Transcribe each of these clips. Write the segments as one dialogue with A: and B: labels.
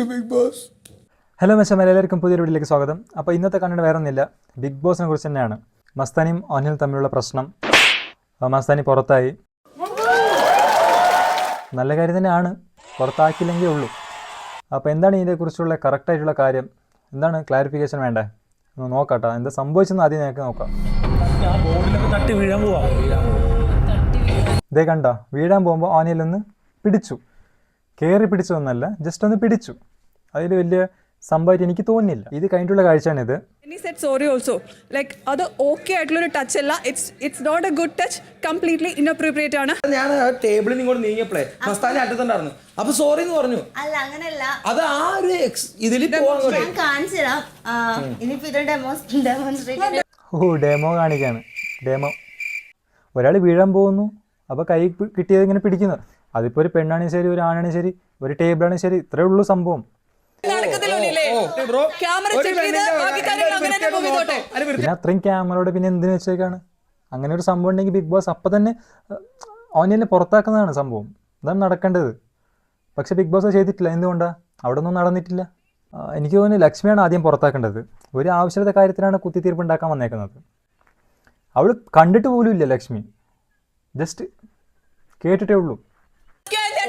A: you, big boss
B: hello മെച്ചം എല്ലാവർക്കും പുതിയൊരു വീട്ടിലേക്ക് സ്വാഗതം. അപ്പോൾ ഇന്നത്തെ കണ്ടന്റ് വേറെ ഒന്നുമില്ല ബിഗ് ബോസിനെ കുറിച്ച് തന്നെയാണ്. മസ്താനിയും ഓനിലും തമ്മിലുള്ള പ്രശ്നം. മസ്താനി പുറത്തായി. നല്ല കാര്യം തന്നെയാണ്. പുറത്താക്കിയില്ലെങ്കേ ഉള്ളൂ. അപ്പോൾ എന്താണ് ഇതിനെക്കുറിച്ചുള്ള കറക്റ്റായിട്ടുള്ള കാര്യം? എന്താണ് ക്ലാരിഫിക്കേഷൻ വേണ്ടേ? ഒന്ന് നോക്കാട്ടോ. എന്താ സംഭവിച്ചെന്ന് ആദ്യം ഞങ്ങൾക്ക് നോക്കാം. ഇതേ കണ്ട? വീഴാൻ പോകുമ്പോൾ ആനയിലൊന്ന് പിടിച്ചു. കയറി പിടിച്ചതൊന്നല്ല ജസ്റ്റ് ഒന്ന് പിടിച്ചു. അതിൽ വലിയ സംഭവമായിട്ട് എനിക്ക് തോന്നിയില്ല. ഇത് കഴിഞ്ഞിട്ടുള്ള കാഴ്ചയാണിത്.
C: He said sorry also. Like അത് ഓക്കെ ആയിട്ടുള്ള ഒരു ടച്ച് അല്ല. It's it's not a good touch completely inappropriate ആണ്.
A: ഞാൻ ആ ടേബിളിൽ നിന്ന് ഇങ്ങോട്ട് നീങ്ങിയപ്പോഴേ മസ്താനെ അറ്റത്തുണ്ടായിരുന്നു അപ്പൊ സോറി എന്ന് പറഞ്ഞു.
D: അല്ല അങ്ങനെയല്ല
A: അത് ആ ഒരു ഇതിൽ
D: ഞാൻ കാണിച്ചു തരാം ഇനിയിപ്പോ ഇത് ഡെമോസ് ഡെമോൺസ്ട്രേറ്റ്
B: ഓ ഡെമോ കാണിക്കാണ്. ഡെമോ ഒരാൾ വീഴാൻ പോകുന്നു. അപ്പോൾ കൈ കിട്ടിയത് ഇങ്ങനെ പിടിക്കുന്നു. അതിപ്പോൾ ഒരു പെണ്ണാണെങ്കിൽ ശരി ഒരു ആണാണെങ്കിൽ ശരി ഒരു ടേബിൾ ടേബിളാണെങ്കിൽ ശരി ഇത്രേ ഉള്ളൂ സംഭവം. പിന്നെ അത്രയും ക്യാമറയോടെ പിന്നെ എന്തിനു വെച്ചേക്കാണ്? അങ്ങനെ ഒരു സംഭവം ഉണ്ടെങ്കിൽ ബിഗ് ബോസ് അപ്പൊ തന്നെ ഓനിയനെ പുറത്താക്കുന്നതാണ് സംഭവം. ഇതാണ് നടക്കേണ്ടത്. പക്ഷെ ബിഗ് ബോസ് ചെയ്തിട്ടില്ല. എന്തുകൊണ്ടാണ് അവിടെ ഒന്നും നടന്നിട്ടില്ല എനിക്ക് തോന്നുന്നു ലക്ഷ്മിയാണ് ആദ്യം പുറത്താക്കേണ്ടത്. ഒരു ആവശ്യത്തെ കാര്യത്തിനാണ് കുത്തിത്തീർപ്പ് ഉണ്ടാക്കാൻ വന്നേക്കുന്നത്. അവൾ കണ്ടിട്ട് പോലും ഇല്ല ലക്ഷ്മി. ജസ്റ്റ് കേട്ടിട്ടേ ഉള്ളൂ.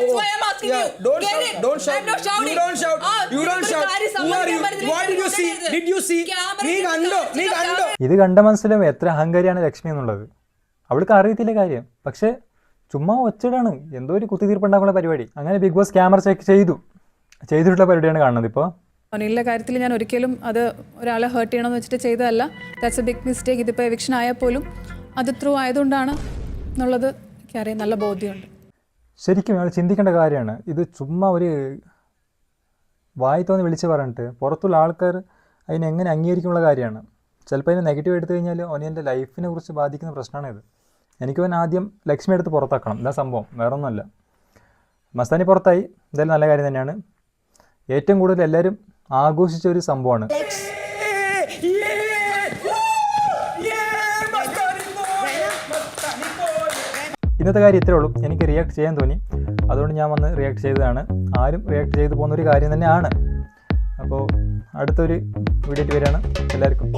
C: That's why I'm asking yeah, you.
A: Don't
C: Get
A: shout,
C: it?
A: don't shout,
C: I'm not shouting.
A: you don't shout,
C: ആ,
A: you don't shout. Who are you? What did you see? Did you see? നീ കണ്ടോ? നീ കണ്ടോ?
B: ഇത് കണ്ട മനസ്സിലാവും എത്ര അഹങ്കാരിയാണ് ലക്ഷ്മി എന്നുള്ളത് അവൾക്ക് അറിയത്തില്ല കാര്യം പക്ഷേ ചുമ്മാ ഒച്ചടാണ് എന്തോ ഒരു കുത്തിത്തീർപ്പുണ്ടാക്കുന്ന പരിപാടി അങ്ങനെ ബിഗ് ബോസ് ക്യാമറ ചെക്ക് ചെയ്തു ചെയ്തിട്ടുള്ള പരിപാടിയാണ് കാണുന്നത് ഇപ്പോൾ
C: അനിലിന്റെ കാര്യത്തിൽ ഞാൻ ഒരിക്കലും അത് ഒരാളെ ഹേർട്ട് ചെയ്യണമെന്ന് വെച്ചിട്ട് ചെയ്തതല്ല ദാറ്റ്സ് എ ബിഗ് മിസ്റ്റേക്ക് ഇതിപ്പോൾ എവിക്ഷൻ ആയാൽ പോലും അത് ത്രൂ ആയതുകൊണ്ടാണ് എന്നുള്ളത് എനിക്കറിയാം നല്ല ബോധ്യമുണ്ട്
B: ശരിക്കും അയാൾ ചിന്തിക്കേണ്ട കാര്യമാണ്. ഇത് ചുമ്മാ ഒരു വായി തോന്നി വിളിച്ച് പറഞ്ഞിട്ട് പുറത്തുള്ള ആൾക്കാർ അതിനെ എങ്ങനെ അംഗീകരിക്കുള്ള കാര്യമാണ്. ചിലപ്പോൾ അതിന് നെഗറ്റീവ് എടുത്തു കഴിഞ്ഞാൽ ഒനിയന്റെ ലൈഫിനെ കുറിച്ച് ബാധിക്കുന്ന പ്രശ്നമാണ് ഇത്. എനിക്ക് അവൻ ആദ്യം ലക്ഷ്മി എടുത്ത് പുറത്താക്കണം. ഇതാ സംഭവം. വേറെ ഒന്നുമല്ല മസ്താനി പുറത്തായി. എന്തായാലും നല്ല കാര്യം തന്നെയാണ്. ഏറ്റവും കൂടുതൽ എല്ലാവരും ആഘോഷിച്ച ഒരു സംഭവമാണ്. ഇന്നത്തെ കാര്യം ഇത്രേ ഉള്ളൂ. എനിക്ക് റിയാക്ട് ചെയ്യാൻ തോന്നി. അതുകൊണ്ട് ഞാൻ വന്ന് റിയാക്ട് ചെയ്തതാണ്. ആരും റിയാക്ട് ചെയ്തു പോകുന്ന ഒരു കാര്യം തന്നെയാണ്. അപ്പോൾ അടുത്തൊരു വീഡിയോ വരികയാണ്. എല്ലാവർക്കും.